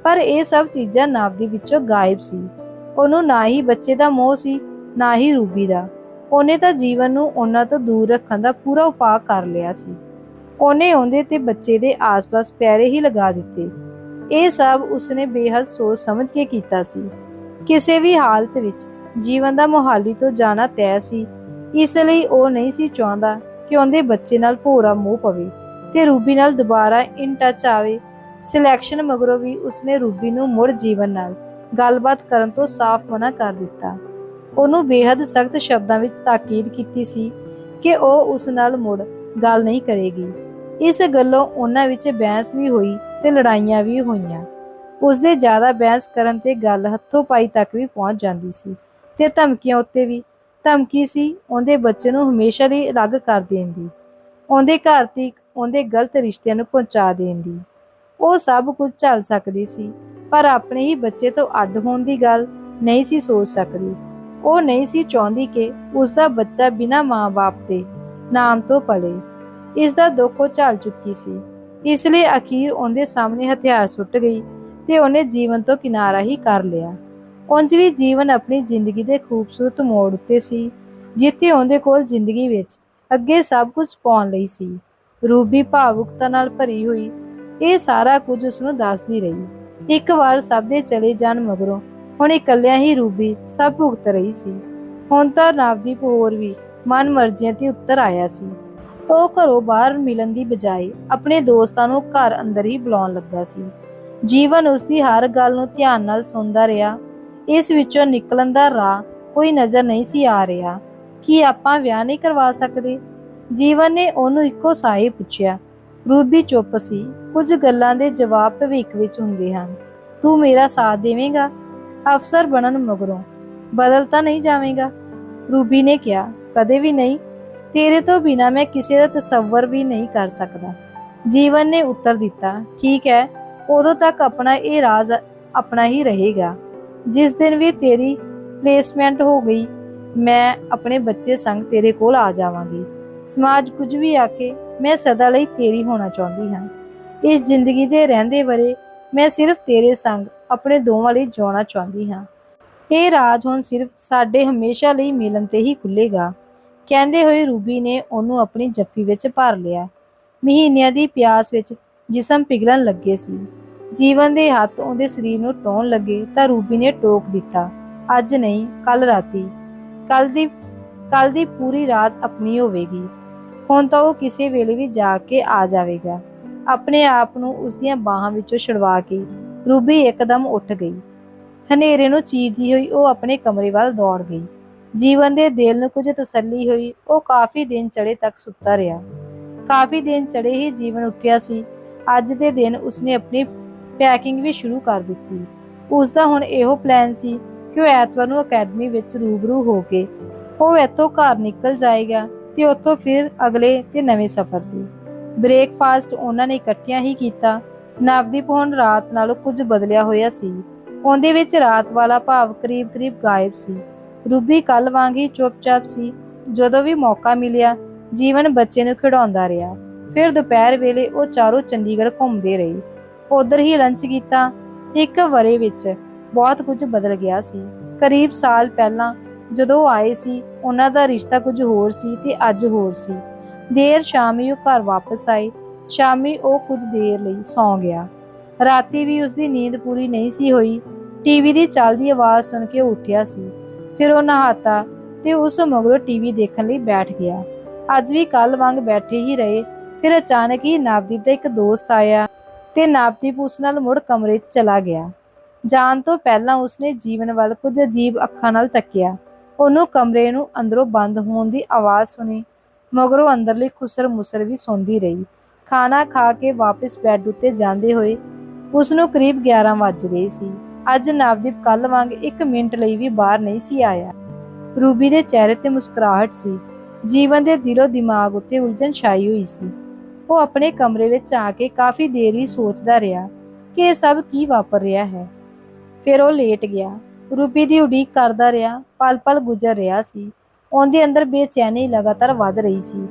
ਪਰ ਇਹ ਸਭ ਚੀਜ਼ਾਂ ਨਾਵਦੀ ਵਿੱਚੋਂ ਗਾਇਬ ਸੀ। ਉਹਨੂੰ ਨਾ ਹੀ ਬੱਚੇ ਦਾ ਮੋਹ ਸੀ, ਨਾ ਹੀ ਰੂਬੀ ਦਾ। ਉਹਨੇ ਤਾਂ ਜੀਵਨ ਨੂੰ ਉਹਨਾਂ ਤੋਂ ਦੂਰ ਰੱਖਣ ਦਾ ਪੂਰਾ ਉਪਾਅ ਕਰ ਲਿਆ ਸੀ। ਉਹਨੇ ਉਹਦੇ ਤੇ ਬੱਚੇ ਦੇ ਆਸ-ਪਾਸ ਪੈਰੇ ਹੀ ਲਗਾ ਦਿੱਤੇ। ਇਹ ਸਭ ਉਸਨੇ ਬੇਹੱਦ ਸੋਚ ਸਮਝ ਕੇ ਕੀਤਾ ਸੀ। ਕਿਸੇ ਵੀ ਹਾਲਤ ਵਿੱਚ ਜੀਵਨ ਦਾ ਮੋਹਾਲੀ ਤੋਂ ਜਾਣਾ ਤੈਅ ਸੀ। ਇਸ ਲਈ ਉਹ ਨਹੀਂ ਸੀ ਚਾਹੁੰਦਾ ਕਿ ਉਹਦੇ ਬੱਚੇ ਨਾਲ ਭੋਰਾ ਮੋਹ ਪਵੇ ਤੇ ਰੂਬੀ ਨਾਲ ਦੁਬਾਰਾ ਇਨ ਟੱਚ ਆਵੇ। ਸਿਲੈਕਸ਼ਨ ਮਗਰੋਂ ਵੀ ਉਸਨੇ ਰੂਬੀ ਨੂੰ ਮੁੜ ਜੀਵਨ ਨਾਲ ਗੱਲਬਾਤ ਕਰਨ ਤੋਂ ਸਾਫ਼ ਮਨਾ ਕਰ ਦਿੱਤਾ। ਉਹਨੂੰ ਬੇਹੱਦ ਸਖਤ ਸ਼ਬਦਾਂ ਵਿੱਚ ਤਾਕੀਦ ਕੀਤੀ ਸੀ ਕਿ ਉਹ ਉਸ ਨਾਲ ਮੁੜ ਗੱਲ ਨਹੀਂ ਕਰੇਗੀ। ਇਸ ਗੱਲੋਂ ਉਹਨਾਂ ਵਿੱਚ ਬਹਿਸ ਵੀ ਹੋਈ ਤੇ ਲੜਾਈਆਂ ਵੀ ਹੋਈਆਂ। ਉਸ ਦੇ ਜ਼ਿਆਦਾ ਬਹਿਸ ਕਰਨ ਤੇ ਗੱਲ ਹੱਥੋਂ ਪਾਈ ਤੱਕ ਵੀ ਪਹੁੰਚ ਜਾਂਦੀ ਸੀ ਤੇ ਧਮਕੀਆਂ ਉੱਤੇ ਵੀ ਧਮਕੀ ਸੀ, ਉਹਦੇ ਬੱਚੇ ਨੂੰ ਹਮੇਸ਼ਾ ਲਈ ਅਲੱਗ ਕਰ ਦੇਣ ਦੀ ਉਹਦੇ ਘਰ ਤੀਕ ਉਹਦੇ ਗਲਤ ਰਿਸ਼ਤਿਆਂ ਨੂੰ ਪਹੁੰਚਾ ਦੇਣ ਦੀ ਉਹ ਸਭ ਕੁਝ ਝੱਲ ਸਕਦੀ ਸੀ, ਪਰ ਆਪਣੇ ਹੀ ਬੱਚੇ ਤੋਂ ਅੱਡ ਹੋਣ ਦੀ ਗੱਲ ਨਹੀਂ ਸੀ ਸੋਚ ਸਕਦੀ। ਉਹ ਨਹੀਂ ਸੀ ਚਾਹੁੰਦੀ ਕਿ ਉਸ ਦਾ ਬੱਚਾ ਬਿਨਾਂ ਮਾਂ-ਬਾਪ ਦੇ ਨਾਮ ਤੋਂ ਪਲੇ। ਇਸ ਦਾ ਦੁੱਖ ਉਹ ਝੱਲ ਚੁੱਕੀ ਸੀ। ਇਸ ਲਈ ਅਖੀਰ ਉਹਦੇ ਸਾਹਮਣੇ ਹਥਿਆਰ ਸੁੱਟ ਗਈ ਤੇ ਉਹਨੇ ਜੀਵਨ ਤੋਂ ਕਿਨਾਰਾ ਹੀ ਕਰ ਲਿਆ। ਉਂਝ ਵੀ ਜੀਵਨ ਆਪਣੀ ਜ਼ਿੰਦਗੀ ਦੇ ਖੂਬਸੂਰਤ ਮੋੜ ਉੱਤੇ ਸੀ, ਜਿੱਥੇ ਉਹਦੇ ਕੋਲ ਜ਼ਿੰਦਗੀ ਵਿੱਚ ਅੱਗੇ ਸਭ ਕੁਝ ਪਾਉਣ ਲਈ ਸੀ। ਰੂਬੀ ਭਾਵੁਕਤਾ ਨਾਲ ਭਰੀ ਹੋਈ, ਇਹ ਸਾਰਾ ਕੁਝ ਉਸ ਨੂੰ ਦੱਸਦੀ ਰਹੀ। ਇੱਕ ਵਾਰ ਸਭ ਦੇ ਚਲੇ ਜਾਣ ਮਗਰੋਂ ਹੁਣ ਇਕੱਲਿਆਂ ਹੀ ਰੂਬੀ ਸਭ ਭੁਗਤ ਰਹੀ ਸੀ। ਹੁਣ ਤਾਂ ਨਵਦੀਪ ਹੋਰ ਵੀ ਮਨ ਮਰਜ਼ੀਆਂ ਤੇ ਉੱਤਰ ਆਇਆ ਸੀ। ਉਹ ਘਰੋਂ ਬਾਹਰ ਮਿਲਣ ਦੀ ਬਜਾਏ ਆਪਣੇ ਦੋਸਤਾਂ ਨੂੰ ਘਰ ਅੰਦਰ ਹੀ ਬੁਲਾਉਣ ਲੱਗਾ ਸੀ। ਜੀਵਨ ਉਸ ਦੀ ਹਰ ਗੱਲ ਨੂੰ ਧਿਆਨ ਨਾਲ ਸੁਣਦਾ ਰਿਹਾ। ਇਸ ਵਿੱਚੋਂ ਨਿਕਲਣ ਦਾ ਰਾਹ ਕੋਈ ਨਜ਼ਰ ਨਹੀਂ ਸੀ ਆ ਰਿਹਾ। ਕਿ ਆਪਾਂ ਵਿਆਹ ਨਹੀਂ ਕਰਵਾ ਸਕਦੇ? ਜੀਵਨ ਨੇ ਉਹਨੂੰ ਇੱਕੋ ਸਾਹੇ ਪੁੱਛਿਆ। ਰੂਬੀ ਚੁੱਪ ਸੀ। ਕੁਝ ਗੱਲਾਂ ਦੇ ਜਵਾਬ ਭਵਿੱਖ ਵਿੱਚ ਹੁੰਦੇ ਹਨ। ਤੂੰ ਮੇਰਾ ਸਾਥ ਦੇਵੇਂਗਾ? ਅਫਸਰ ਬਣਨ ਮਗਰੋਂ, ਬਦਲ ਤਾਂ ਨਹੀਂ ਜਾਵੇਂਗਾ। ਰੂਬੀ ਨੇ ਕਿਹਾ, ਕਦੇ ਵੀ ਨਹੀਂ, ਤੇਰੇ ਤੋਂ ਬਿਨਾ ਮੈਂ ਕਿਸੇ ਦਾ ਤਸੱਵਰ ਵੀ ਨਹੀਂ ਕਰ ਸਕਦਾ। ਜੀਵਨ ਨੇ ਉੱਤਰ ਦਿੱਤਾ, ਠੀਕ ਹੈ, ਉਦੋਂ ਤੱਕ ਆਪਣਾ ਇਹ ਰਾਜ਼ ਆਪਣਾ ਹੀ ਰਹੇਗਾ। ਜਿਸ ਦਿਨ ਵੀ ਤੇਰੀ ਪਲੇਸਮੈਂਟ ਹੋ ਗਈ, ਮੈਂ ਆਪਣੇ ਬੱਚੇ ਸੰਗ ਤੇਰੇ ਕੋਲ ਆ ਜਾਵਾਂਗੀ। ਸਮਾਜ ਕੁਝ ਵੀ ਆਕੇ ਮੈਂ ਸਦਾ ਲਈ ਤੇਰੀ ਹੋਣਾ ਚਾਹੁੰਦੀ ਹਾਂ। ਇਸ ਜ਼ਿੰਦਗੀ ਦੇ ਰਹਿੰਦੇ ਵਰੇ ਮੈਂ ਸਿਰਫ ਤੇਰੇ ਸੰਗ ਆਪਣੇ ਦੋਵਾਂ ਲਈ ਜਿਉਣਾ ਚਾਹੁੰਦੀ ਹਾਂ। ਇਹ ਰਾਜ ਹੁਣ ਸਿਰਫ ਸਾਡੇ ਹਮੇਸ਼ਾ ਲਈ ਮਿਲਣ ਤੇ ਹੀ ਖੁੱਲੇਗਾ ਕਹਿੰਦੇ ਹੋਏ ਰੂਬੀ ਨੇ ਉਹਨੂੰ ਆਪਣੀ ਜੱਫੀ ਵਿੱਚ ਭਰ ਲਿਆ। ਮਹੀਨਿਆਂ ਦੀ ਪਿਆਸ ਵਿੱਚ ਜਿਸਮ ਪਿਘਲਣ ਲੱਗੇ ਸੀ। ਜੀਵਨ ਦੇ ਹੱਥ ਉਹਦੇ ਸਰੀਰ ਨੂੰ ਟੋਣ ਲੱਗੇ ਤਾਂ ਰੂਬੀ ਨੇ ਟੋਕ ਦਿੱਤਾ, ਅੱਜ ਨਹੀਂ ਕੱਲ ਰਾਤੀ। ਕੱਲ ਦੀ ਕੱਲ ਦੀ ਪੂਰੀ ਰਾਤ ਆਪਣੀ ਹੋਵੇਗੀ। ਹੁਣ ਤਾਂ ਉਹ ਕਿਸੇ ਵੇਲੇ ਵੀ ਜਾ ਕੇ ਆ ਜਾਵੇਗਾ। ਆਪਣੇ ਆਪ ਨੂੰ ਉਸ ਦੀਆਂ ਬਾਹਾਂ ਵਿੱਚੋਂ ਛੁਡਵਾ ਕੇ ਰੂਬੀ ਇੱਕਦਮ ਉੱਠ ਗਈ। ਹਨੇਰੇ ਨੂੰ ਚੀਰਦੀ ਹੋਈ ਉਹ ਆਪਣੇ ਕਮਰੇ ਵੱਲ ਦੌੜ ਗਈ। ਜੀਵਨ ਦੇ ਦਿਲ ਨੂੰ ਕੁਝ ਤਸੱਲੀ ਹੋਈ, ਉਹ ਕਾਫੀ ਦਿਨ ਚੜੇ ਤੱਕ ਸੁੱਤਾ ਰਿਹਾ। ਕਾਫੀ ਦਿਨ ਚੜੇ ਹੀ ਜੀਵਨ ਉੱਠਿਆ ਸੀ। ਅੱਜ ਦੇ ਦਿਨ ਉਸਨੇ ਆਪਣੀ ਪੈਕਿੰਗ ਵੀ ਸ਼ੁਰੂ ਕਰ ਦਿੱਤੀ। ਉਸ ਦਾ ਹੁਣ ਇਹੋ ਪਲਾਨ ਸੀ ਕਿ ਉਹ ਐਤਵਾਰ ਨੂੰ ਅਕੈਡਮੀ ਵਿੱਚ ਰੂਬਰੂ ਹੋ ਕੇ ਉਹ ਇੱਥੋਂ ਘਰ ਨਿਕਲ ਜਾਏਗਾ ਤੇ ਉੱਥੋਂ ਫਿਰ ਅਗਲੇ ਤੇ ਨਵੇਂ ਸਫ਼ਰ ਦੀ। ਬ੍ਰੇਕਫਾਸਟ ਉਹਨਾਂ ਨੇ ਇਕੱਠਿਆਂ ਹੀ ਕੀਤਾ। ਨਵਦੀਪ ਹੁਣ ਰਾਤ ਨਾਲੋਂ ਕੁਝ ਬਦਲਿਆ ਹੋਇਆ ਸੀ। ਉਹਦੇ ਵਿੱਚ ਰਾਤ ਵਾਲਾ ਭਾਵ ਕਰੀਬ-ਕਰੀਬ ਗਾਇਬ ਸੀ। ਰੂਬੀ ਕੱਲ ਵਾਂਗ ਹੀ ਚੁੱਪਚਾਪ ਸੀ। ਜਦੋਂ ਵੀ ਮੌਕਾ ਮਿਲਿਆ, ਜੀਵਨ ਬੱਚੇ ਨੂੰ ਖਿਡਾਉਂਦਾ ਰਿਹਾ। ਫਿਰ ਦੁਪਹਿਰ ਵੇਲੇ ਉਹ ਚਾਰੋਂ ਚੰਡੀਗੜ੍ਹ ਘੁੰਮਦੇ ਰਹੇ। ਉਧਰ ਹੀ ਲੰਚ ਕੀਤਾ। ਇੱਕ ਵਰੇ ਵਿੱਚ ਬਹੁਤ ਕੁਝ ਬਦਲ ਗਿਆ ਸੀ। ਕਰੀਬ ਸਾਲ ਪਹਿਲਾਂ ਜਦੋਂ ਉਹ ਆਏ ਸੀ, ਉਹਨਾਂ ਦਾ ਰਿਸ਼ਤਾ ਕੁਝ ਹੋਰ ਸੀ ਤੇ ਅੱਜ ਹੋਰ ਸੀ। ਦੇਰ ਸ਼ਾਮ ਹੀ ਉਹ ਘਰ ਵਾਪਸ ਆਏ। ਸ਼ਾਮੀ ਉਹ ਕੁਝ ਦੇਰ ਲਈ ਸੌਂ ਗਿਆ। ਰਾਤੀ ਵੀ ਉਸ ਦੀ ਨੀਂਦ ਪੂਰੀ ਨਹੀਂ ਸੀ ਹੋਈ। ਟੀਵੀ ਦੀ ਚੱਲਦੀ ਆਵਾਜ਼ ਸੁਣ ਕੇ ਉਹ ਉੱਠਿਆ ਸੀ। ਫਿਰ ਉਹ ਨਹਾਤਾ ਤੇ ਉਸ ਮਗਰੋਂ ਟੀਵੀ ਦੇਖਣ ਲਈ ਬੈਠ ਗਿਆ। ਅੱਜ ਵੀ ਕੱਲ ਵਾਂਗ ਬੈਠੇ ਹੀ ਰਹੇ। ਫਿਰ ਅਚਾਨਕ ਹੀ ਨਵਦੀਪ ਦਾ ਇੱਕ ਦੋਸਤ ਆਇਆ ਤੇ ਨਵਦੀਪ ਉਸ ਨਾਲ ਮੁੜ ਕਮਰੇ 'ਚ ਚਲਾ ਗਿਆ। ਜਾਣ ਤੋਂ ਪਹਿਲਾਂ ਉਸਨੇ ਜੀਵਨ ਵੱਲ ਕੁਝ ਅਜੀਬ ਅੱਖਾਂ ਨਾਲ ਤੱਕਿਆ। ਉਹਨੂੰ ਕਮਰੇ ਨੂੰ ਅੰਦਰੋਂ ਬੰਦ ਹੋਣ ਦੀ ਆਵਾਜ਼ ਸੁਣੀ। ਮਗਰੋਂ ਅੰਦਰਲੀ ਖੁਸਰ ਮੁਸਰ ਵੀ ਸੌਂਦੀ ਰਹੀ। ਖਾਣਾ ਖਾ ਕੇ ਵਾਪਸ ਬੈੱਡ ਉੱਤੇ ਜਾਂਦੇ ਹੋਏ ਉਸ ਨੂੰ ਕਰੀਬ 11 ਵੱਜ ਗਏ ਸੀ। ਅੱਜ ਨਵਦੀਪ ਕੱਲ ਵਾਂਗ 1 ਮਿੰਟ ਲਈ ਵੀ ਬਾਹਰ ਨਹੀਂ ਸੀ ਆਇਆ। ਰੂਬੀ ਦੇ ਚਿਹਰੇ ਤੇ ਮੁਸਕਰਾਹਟ ਸੀ। ਜੀਵਨ ਦੇ ਦਿਲੋ ਦਿਮਾਗ ਉੱਤੇ ਉਲਝਣ ਛਾਈ ਹੋਈ ਸੀ। ਉਹ ਆਪਣੇ ਕਮਰੇ ਵਿੱਚ ਆ ਕੇ ਕਾਫੀ ਦੇਰ ਹੀ ਸੋਚਦਾ ਰਿਹਾ ਕਿ ਇਹ ਸਭ ਕੀ ਵਾਪਰ ਰਿਹਾ ਹੈ। ਫਿਰ ਉਹ ਲੇਟ ਗਿਆ। ਰੂਬੀ ਦੀ ਉਡੀਕ ਕਰਦਾ ਰਿਹਾ, ਪਲ-ਪਲ ਗੁਜ਼ਰ ਰਿਹਾ ਸੀ। ਉਹਦੇ ਅੰਦਰ ਬੇਚੈਨੀ ਲਗਾਤਾਰ ਵੱਧ ਰਹੀ ਸੀ।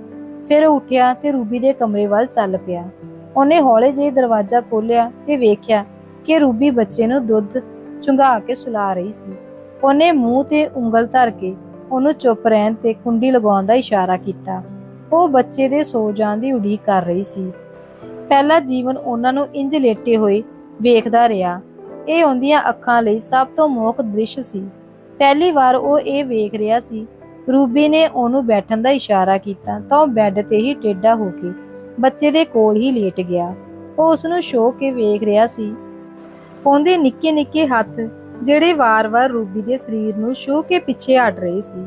ਫਿਰ ਉਹ ਉੱਠਿਆ ਤੇ ਰੂਬੀ ਦੇ ਕਮਰੇ ਵੱਲ ਚੱਲ ਪਿਆ। ਉਹਨੇ ਹੌਲੇ ਜਿਹੇ ਦਰਵਾਜ਼ਾ ਖੋਲ੍ਹਿਆ ਤੇ ਵੇਖਿਆ ਕਿ ਰੂਬੀ ਬੱਚੇ ਨੂੰ ਦੁੱਧ ਚੁੰਘਾ ਕੇ ਸੁਲਾ ਰਹੀ ਸੀ। ਉਹਨੇ ਮੂੰਹ ਤੇ ਉਂਗਲ ਧਰ ਕੇ ਉਹਨੂੰ ਚੁੱਪ ਰਹਿਣ ਤੇ ਕੁੰਡੀ ਲਗਾਉਣ ਦਾ ਇਸ਼ਾਰਾ ਕੀਤਾ। ਉਹ ਬੱਚੇ ਦੇ ਸੋ ਜਾਣ ਦੀ ਉਡੀਕ ਕਰ ਰਹੀ ਸੀ। ਪਹਿਲਾ ਜੀਵਨ ਉਹਨਾਂ ਨੂੰ ਇੰਜ ਲੇਟੇ ਹੋਏ ਵੇਖਦਾ ਰਿਹਾ। ਇਹ ਉਹਦੀਆਂ ਅੱਖਾਂ ਲਈ ਸਭ ਤੋਂ ਮੋਹਕ ਦ੍ਰਿਸ਼ ਸੀ। ਪਹਿਲੀ ਵਾਰ ਉਹ ਇਹ ਵੇਖ ਰਿਹਾ ਸੀ ਰੂਬੀ ਨੇ ਉਹਨੂੰ ਬੈਠਣ ਦਾ ਇਸ਼ਾਰਾ ਕੀਤਾ ਤਾਂ ਉਹ ਬੈੱਡ ਤੇ ਹੀ ਟੇਢਾ ਹੋ ਕੇ ਬੱਚੇ ਦੇ ਕੋਲ ਹੀ ਲੇਟ ਗਿਆ। ਉਹ ਉਸ ਨੂੰ ਛੋ ਕੇ ਵੇਖ ਰਿਹਾ ਸੀ। ਉਹਦੇ ਨਿੱਕੇ ਨਿੱਕੇ ਹੱਥ ਜਿਹੜੇ ਵਾਰ-ਵਾਰ ਰੂਬੀ ਦੇ ਸਰੀਰ ਨੂੰ ਛੋ ਕੇ ਪਿੱਛੇ ਹਟ ਰਹੇ ਸੀ।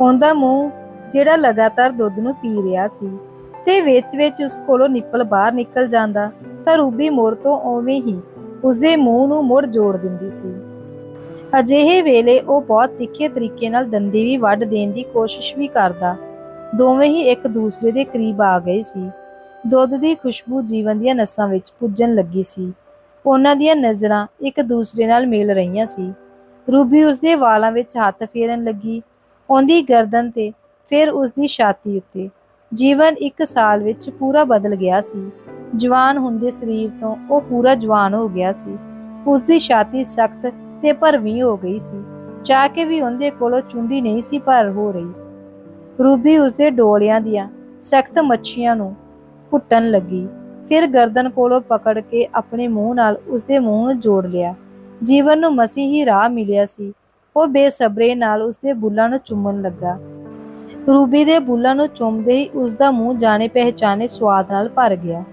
ਉਹਦਾ ਮੂੰਹ ਜਿਹੜਾ ਲਗਾਤਾਰ ਦੁੱਧ ਨੂੰ ਪੀ ਰਿਹਾ ਸੀ ਤੇ ਵਿੱਚ-ਵਿੱਚ ਉਸ ਕੋਲੋਂ ਨਿੱਪਲ ਬਾਹਰ ਨਿਕਲ ਜਾਂਦਾ ਤਾਂ ਰੂਬੀ ਮੋੜ ਤੋਂ ਉਵੇਂ ਹੀ ਉਸਦੇ ਮੂੰਹ ਨੂੰ ਮੁੜ ਜੋੜ ਦਿੰਦੀ ਸੀ। ਅਜਿਹੇ ਵੇਲੇ ਉਹ ਬਹੁਤ ਤਿੱਖੇ ਤਰੀਕੇ ਨਾਲ ਦੰਦੀ ਵੀ ਵੱਢ ਦੇਣ ਦੀ ਕੋਸ਼ਿਸ਼ ਵੀ ਕਰਦਾ। ਦੋਵੇਂ ਹੀ ਇੱਕ ਦੂਸਰੇ ਦੇ ਕਰੀਬ ਆ ਗਏ ਸੀ। ਦੁੱਧ ਦੀ ਖੁਸ਼ਬੂ ਜੀਵਨ ਦੀਆਂ ਨਸਾਂ ਵਿੱਚ ਪੁੱਜਣ ਲੱਗੀ ਸੀ। ਉਹਨਾਂ ਦੀਆਂ ਨਜ਼ਰਾਂ ਇੱਕ ਦੂਸਰੇ ਨਾਲ ਮਿਲ ਰਹੀਆਂ ਸੀ। ਰੂਬੀ ਉਸਦੇ ਵਾਲਾਂ ਵਿੱਚ ਹੱਥ ਫੇਰਨ ਲੱਗੀ। ਉਹਦੀ ਗਰਦਨ ਤੇ ਫਿਰ ਉਸਦੀ ਛਾਤੀ ਉੱਤੇ। ਜੀਵਨ ਇੱਕ ਸਾਲ ਵਿੱਚ ਪੂਰਾ ਬਦਲ ਗਿਆ ਸੀ। ਜਵਾਨ ਹੁੰਦੇ ਸਰੀਰ ਤੋਂ ਉਹ ਪੂਰਾ ਜਵਾਨ ਹੋ ਗਿਆ ਸੀ। ਉਸਦੀ ਛਾਤੀ ਸਖਤ ਤੇ ਭਰਵੀਂ ਹੋ ਗਈ ਸੀ। ਚਾਹ ਕੇ ਵੀ ਉਹਦੇ ਕੋਲੋਂ ਚੁੰਡੀ ਨਹੀਂ ਸੀ ਭਰ ਹੋ ਰਹੀ। ਰੂਬੀ ਉਸਦੇ ਡੋਲਿਆਂ ਦੀਆਂ ਸਖਤ ਮੱਛੀਆਂ ਨੂੰ ਘੁੱਟਣ ਲੱਗੀ। ਫਿਰ ਗਰਦਨ ਕੋਲੋਂ ਪਕੜ ਕੇ ਆਪਣੇ ਮੂੰਹ ਨਾਲ ਉਸਦੇ ਮੂੰਹ ਨੂੰ ਜੋੜ ਲਿਆ। ਜੀਵਨ ਨੂੰ ਮਸੀ ਹੀ ਰਾਹ ਮਿਲਿਆ ਸੀ। ਉਹ ਬੇਸਬਰੇ ਨਾਲ ਉਸਦੇ ਬੁੱਲਾਂ ਨੂੰ ਚੁੰਮਣ ਲੱਗਾ। ਰੂਬੀ ਦੇ ਬੁੱਲਾਂ ਨੂੰ ਚੁੰਮਦੇ ਹੀ ਉਸਦਾ ਮੂੰਹ ਜਾਣੇ ਪਹਿਚਾਨੇ ਸਵਾਦ ਨਾਲ ਭਰ ਗਿਆ।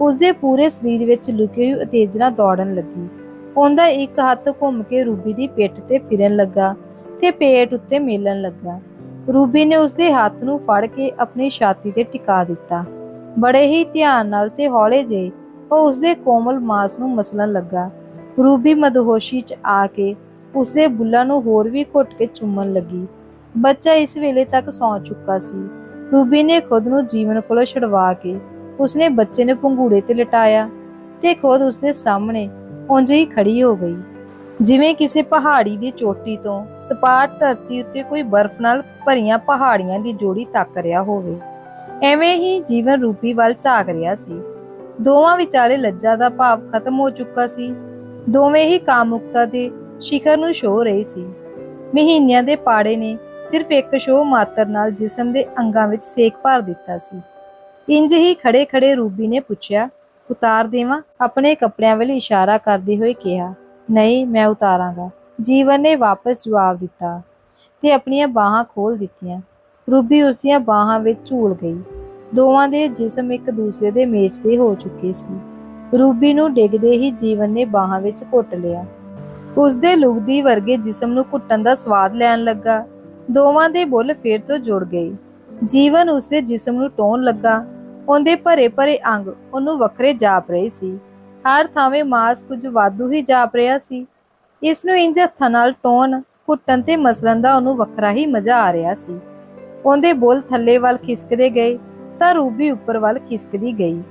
ਉਸਦੇ ਪੂਰੇ ਸਰੀਰ ਵਿੱਚ ਲੁਕੀ ਹੋਈ ਉਤੇਜਨਾ ਦੌੜਨ ਲੱਗੀ। ਉਹਦਾ ਇੱਕ ਹੱਥ ਘੁੰਮ ਕੇ ਰੂਬੀ ਦੀ ਪਿੱਠ ਤੇ ਫਿਰਨ ਲੱਗਾ ਤੇ ਪੇਟ ਉੱਤੇ ਮੇਲਣ ਲੱਗਾ। ਰੂਬੀ ਨੇ ਉਸਦੇ ਹੱਥ ਨੂੰ ਫੜ ਕੇ ਆਪਣੀ ਛਾਤੀ ਤੇ ਟਿਕਾ ਦਿੱਤਾ। ਬੜੇ ਹੀ ਧਿਆਨ ਨਾਲ ਤੇ ਹੌਲੇ ਜਿਹੇ ਉਹ ਉਸਦੇ ਕੋਮਲ ਮਾਸ ਨੂੰ ਮਸਲਣ ਲੱਗਾ। ਰੂਬੀ ਮਦਹੋਸ਼ੀ 'ਚ ਆ ਕੇ ਉਸਦੇ ਬੁੱਲਾਂ ਨੂੰ ਹੋਰ ਵੀ ਘੁੱਟ ਕੇ ਚੁੰਮਣ ਲੱਗੀ। ਬੱਚਾ ਇਸ ਵੇਲੇ ਤੱਕ ਸੌਂ ਚੁੱਕਾ ਸੀ। ਰੂਬੀ ਨੇ ਖੁਦ ਨੂੰ ਜੀਵਨ ਕੋਲੋਂ ਛਡਵਾ ਕੇ ਉਸਨੇ ਬੱਚੇ ਨੂੰ ਪੰਘੂੜੇ ਤੇ ਲਟਾਇਆ ਤੇ ਖੁਦ ਉਸਦੇ ਸਾਹਮਣੇ ਉਂਝ ਹੀ ਖੜੀ ਹੋ ਗਈ। ਜਿਵੇਂ ਕਿਸੇ ਪਹਾੜੀ ਦੀ ਚੋਟੀ ਤੋਂ ਸਪਾਟ ਧਰਤੀ ਉੱਤੇ ਕੋਈ ਬਰਫ਼ ਨਾਲ ਭਰੀਆਂ ਪਹਾੜੀਆਂ ਦੀ ਜੋੜੀ ਤੱਕ ਰਿਹਾ ਹੋਵੇ। ਐਵੇਂ ਹੀ ਜੀਵਨ ਰੂਪੀ ਵੱਲ ਝਾਕ ਰਿਹਾ ਸੀ। ਦੋਵਾਂ ਵਿਚਾਲੇ ਲੱਜਾ ਦਾ ਭਾਵ ਖਤਮ ਹੋ ਚੁੱਕਾ ਸੀ। ਦੋਵੇਂ ਹੀ ਕਾਮੁਕਤਾ ਦੇ ਸ਼ਿਖਰ ਨੂੰ ਛੋ ਰਹੇ ਸੀ। ਮਹੀਨਿਆਂ ਦੇ ਪਾੜੇ ਨੇ ਸਿਰਫ ਇੱਕ ਸ਼ੋਅ ਮਾਤਰ ਨਾਲ ਜਿਸਮ ਦੇ ਅੰਗਾਂ ਵਿੱਚ ਸੇਕ ਭਰ ਦਿੱਤਾ ਸੀ। ਇੰਜ ਹੀ ਖੜੇ ਖੜੇ ਰੂਬੀ ਨੇ ਪੁੱਛਿਆ ਉਤਾਰ ਦੇਵਾਂ। ਆਪਣੇ ਕੱਪੜਿਆਂ ਵੱਲ ਇਸ਼ਾਰਾ ਕਰਦੇ ਹੋਏ ਕਿਹਾ, ਨਹੀਂ, ਮੈਂ ਉਤਾਰਾਂਗਾ। ਜੀਵਨ ਨੇ ਵਾਪਸ ਜਵਾਬ ਦਿੱਤਾ ਤੇ ਆਪਣੀਆਂ ਬਾਹਾਂ ਖੋਲ ਦਿੱਤੀਆਂ। ਰੂਬੀ ਉਸ ਦੀਆਂ ਬਾਹਾਂ ਵਿੱਚ ਝੂਲ ਗਈ। ਦੋਵਾਂ ਦੇ ਜਿਸਮ ਇੱਕ ਦੂਸਰੇ ਦੇ ਮੇਚ ਤੇ ਹੋ ਚੁੱਕੇ ਸੀ। ਰੂਬੀ ਨੂੰ ਡਿੱਗਦੇ ਹੀ ਜੀਵਨ ਨੇ ਬਾਹਾਂ ਵਿੱਚ ਘੁੱਟ ਲਿਆ। ਉਸ ਦੇ ਲੁਗਦੀ ਵਰਗੇ ਜਿਸਮ ਨੂੰ ਘੁੱਟਣ ਦਾ ਸਵਾਦ ਲੈਣ ਲੱਗਾ। ਦੋਵਾਂ ਦੇ ਬੁੱਲ ਫੇਰ ਤੋਂ ਜੁੜ ਗਏ। ਜੀਵਨ ਉਸ ਦੇ ਜਿਸਮ ਨੂੰ ਟੋਣ ਲੱਗਾ। ਉਹਦੇ ਭਰੇ ਭਰੇ ਅੰਗ ਉਹਨੂੰ ਵੱਖਰੇ ਜਾਪ ਰਹੇ ਸੀ। ਹਰ ਥਾਵੇਂ ਮਾਸ ਕੁਝ ਵਾਧੂ ਹੀ ਜਾਪ ਰਿਹਾ ਸੀ। ਇਸ ਨੂੰ ਇੰਜ ਹੱਥਾਂ ਨਾਲ ਟੋਣ, ਘੁੱਟਣ ਤੇ ਮਸਲਣ ਦਾ ਉਹਨੂੰ ਵੱਖਰਾ ਹੀ ਮਜ਼ਾ ਆ ਰਿਹਾ ਸੀ। ਉਹਦੇ ਬੁੱਲ ਥੱਲੇ ਵੱਲ ਖਿਸਕਦੇ ਗਏ ਤਾਂ ਰੂਬੀ ਉੱਪਰ ਵੱਲ ਖਿਸਕਦੀ ਗਈ।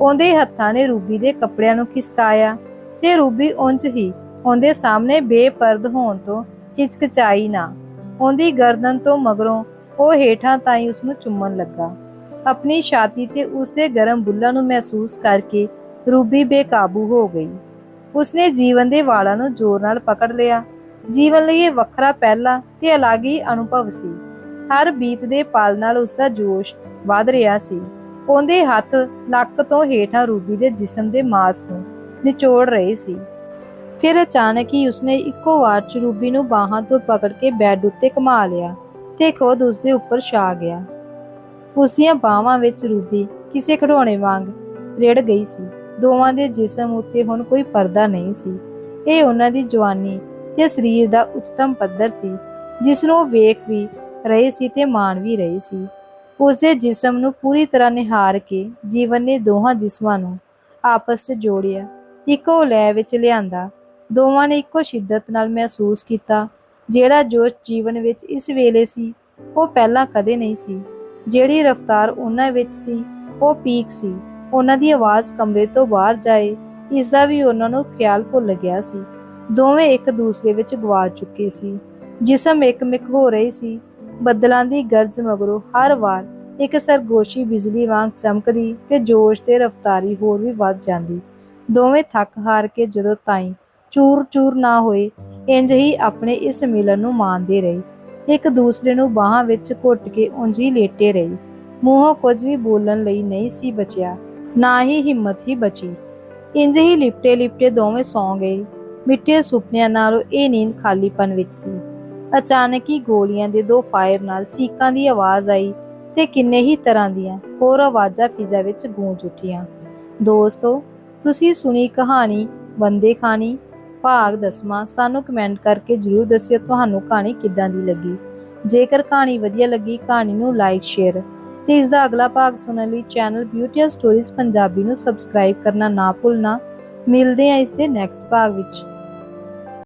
ਉਹਦੇ ਹੱਥਾਂ ਨੇ ਰੂਬੀ ਦੇ ਕੱਪੜਿਆਂ ਨੂੰ ਖਿਸਕਾਇਆ ਤੇ ਰੂਬੀ ਉਂਝ ਹੀ ਉਹਦੇ ਸਾਹਮਣੇ ਬੇਪਰਦ ਹੋਣ ਤੋਂ ਹਿਚਕਚਾਈ ਨਾ, ਉਹਦੀ ਗਰਦਨ ਤੋਂ ਮਗਰੋਂ ਉਹ ਹੇਠਾਂ ਤਾਈਂ ਉਸ ਨੂੰ ਚੁੰਮਣ ਲੱਗਾ। ਆਪਣੀ ਛਾਤੀ ਤੇ ਉਸਦੇ ਗਰਮ ਬੁੱਲਾਂ ਨੂੰ ਮਹਿਸੂਸ ਕਰਕੇ ਰੂਬੀ ਬੇਕਾਬੂ ਹੋ ਗਈ। ਉਸਨੇ ਜੀਵਨ ਦੇ ਵਾਲਾਂ ਨੂੰ ਜ਼ੋਰ ਨਾਲ ਪਕੜ ਲਿਆ। ਜੀਵਨ ਲਈ ਇਹ ਵੱਖਰਾ ਪਹਿਲਾ ਤੇ ਅਲੱਗ ਹੀ ਅਨੁਭਵ ਸੀ। ਹਰ ਬੀਤ ਦੇ ਪਲ ਨਾਲ ਉਸ ਜੋਸ਼ ਵਧ ਰਿਹਾ ਸੀ। ਉਹਦੇ ਹੱਥ ਲੱਕ ਤੋਂ ਹੇਠਾਂ ਰੂਬੀ ਦੇ ਜਿਸਮ ਦੇ ਮਾਸ ਨੂੰ ਨਿਚੋੜ ਰਹੇ ਸੀ। ਫਿਰ ਅਚਾਨਕ ਹੀ ਉਸਨੇ ਇੱਕੋ ਵਾਰ ਚ ਰੂਬੀ ਨੂੰ ਬਾਹਾਂ ਤੋਂ ਪਕੜ ਕੇ ਬੈੱਡ ਉੱਤੇ ਘੁਮਾ ਲਿਆ ਤੇ ਖੁਦ ਉਸਦੇ ਉੱਪਰ ਛਾ ਗਿਆ। ਉਸ ਦੀਆਂ ਬਾਹਾਂ ਵਿੱਚ ਰੂਬੀ ਕਿਸੇ ਖਿਡੌਣੇ ਵਾਂਗ ਰਿੜ ਗਈ ਸੀ। ਦੋਵਾਂ ਦੇ ਜਿਸਮ ਉੱਤੇ ਹੁਣ ਕੋਈ ਪਰਦਾ ਨਹੀਂ ਸੀ। ਇਹ ਉਹਨਾਂ ਦੀ ਜਵਾਨੀ ਤੇ ਸਰੀਰ ਦਾ ਉੱਚਤਮ ਪੱਧਰ ਸੀ, ਜਿਸ ਨੂੰ ਵੇਖ ਵੀ ਰਹੇ ਸੀ ਤੇ ਮਾਣ ਵੀ ਰਹੇ ਸੀ। ਉਸ ਦੇ ਜਿਸਮ ਨੂੰ ਪੂਰੀ ਤਰ੍ਹਾਂ ਨਿਹਾਰ ਕੇ ਜੀਵਨ ਨੇ ਦੋਹਾਂ ਜਿਸਮਾਂ ਨੂੰ ਆਪਸ ਵਿੱਚ ਜੋੜਿਆ, ਇੱਕੋ ਲੈ ਵਿੱਚ ਲਿਆਂਦਾ। ਦੋਵਾਂ ਨੇ ਇੱਕੋ ਸ਼ਿੱਦਤ ਨਾਲ ਮਹਿਸੂਸ ਕੀਤਾ, ਜਿਹੜਾ ਜੋਸ਼ ਜੀਵਨ ਵਿੱਚ ਇਸ ਵੇਲੇ ਸੀ, ਉਹ ਪਹਿਲਾਂ ਕਦੇ ਨਹੀਂ ਸੀ। ਜਿਹੜੀ ਰਫ਼ਤਾਰ ਉਹਨਾਂ ਵਿੱਚ ਸੀ, ਉਹ ਪੀਕ ਸੀ। ਉਹਨਾਂ ਦੀ ਆਵਾਜ਼ ਕਮਰੇ ਤੋਂ ਬਾਹਰ ਜਾਏ ਇਸ ਦਾ ਵੀ ਉਹਨਾਂ ਨੂੰ ਖਿਆਲ ਭੁੱਲ ਗਿਆ ਸੀ। ਦੋਵੇਂ ਇੱਕ ਦੂਸਰੇ ਵਿੱਚ ਗਵਾ ਚੁੱਕੇ ਸੀ। ਜਿਸਮ ਇੱਕਮਿਕ ਹੋ ਰਹੀ ਸੀ। ਬੱਦਲਾਂ ਦੀ ਗਰਜ ਮਗਰੋਂ ਹਰ ਵਾਰ ਇੱਕ ਸਰਗੋਸ਼ੀ ਬਿਜਲੀ ਵਾਂਗ ਚਮਕਦੀ ਤੇ ਜੋਸ਼ ਤੇ ਰਫ਼ਤਾਰੀ ਹੋਰ ਵੀ ਵੱਧ ਜਾਂਦੀ। ਦੋਵੇਂ ਥੱਕ ਹਾਰ ਕੇ ਜਦੋਂ ਤਾਈਂ ਚੂਰ ਚੂਰ ਨਾ ਹੋਏ, ਇੰਜ ਹੀ ਆਪਣੇ ਇਸ ਮਿਲਨ ਨੂੰ ਮਾਣਦੇ ਰਹੇ। ਇੱਕ ਦੂਸਰੇ ਨੂੰ ਬਾਹਾਂ ਵਿੱਚ ਘੁੱਟ ਕੇ ਉਂਝ ਲੇਟੇ ਰਹੇ। ਮੂੰਹੋਂ ਕੁਝ ਵੀ ਬੋਲਣ ਲਈ ਨਹੀਂ ਸੀ ਬਚਿਆ, ਨਾ ਹੀ ਹਿੰਮਤ ਹੀ ਬਚੀ। ਇੰਜ ਹੀ ਲਿਪਟੇ ਲਿਪਟੇ ਦੋਵੇਂ ਸੌਂ ਗਏ। ਮਿੱਠੇ ਸੁਪਨਿਆਂ ਨਾਲੋਂ ਇਹ ਨੀਂਦ ਖਾਲੀਪਨ ਵਿੱਚ ਸੀ। ਅਚਾਨਕ ਹੀ ਗੋਲੀਆਂ ਦੇ ਦੋ ਫਾਇਰ ਨਾਲ ਚੀਕਾਂ ਦੀ ਆਵਾਜ਼ ਆਈ ਤੇ ਕਿੰਨੇ ਹੀ ਤਰ੍ਹਾਂ ਦੀਆਂ ਹੋਰ ਆਵਾਜ਼ਾਂ ਫਿਜ਼ਾ ਵਿੱਚ ਗੂੰਜ ਉੱਠੀਆਂ। ਦੋਸਤੋ, ਤੁਸੀਂ ਸੁਣੀ ਕਹਾਣੀ ਬੰਦੇ ਖਾਣੀ। ਭਾਗ ਦਸਵਾਂ, ਸਾਨੂੰ ਕਮੈਂਟ ਕਰਕੇ ਜਰੂਰ ਦੱਸਿਓ ਤੁਹਾਨੂੰ ਕਹਾਣੀ ਕਿੱਦਾਂ ਦੀ ਲੱਗੀ। ਜੇਕਰ ਕਹਾਣੀ ਵਧੀਆ ਲੱਗੀ, ਕਹਾਣੀ ਨੂੰ ਲਾਈਕ ਸ਼ੇਅਰ ਤੇ ਇਸ ਦਾ ਅਗਲਾ ਭਾਗ ਸੁਣਨ ਲਈ ਚੈਨਲ ਬਿਊਟੀ ਸਟੋਰੀਜ਼ ਪੰਜਾਬੀ ਨੂੰ ਸਬਸਕ੍ਰਾਈਬ ਕਰਨਾ ਨਾ ਭੁੱਲਣਾ। ਮਿਲਦੇ ਆ ਇਸ ਦੇ ਨੈਕਸਟ ਭਾਗ ਵਿੱਚ।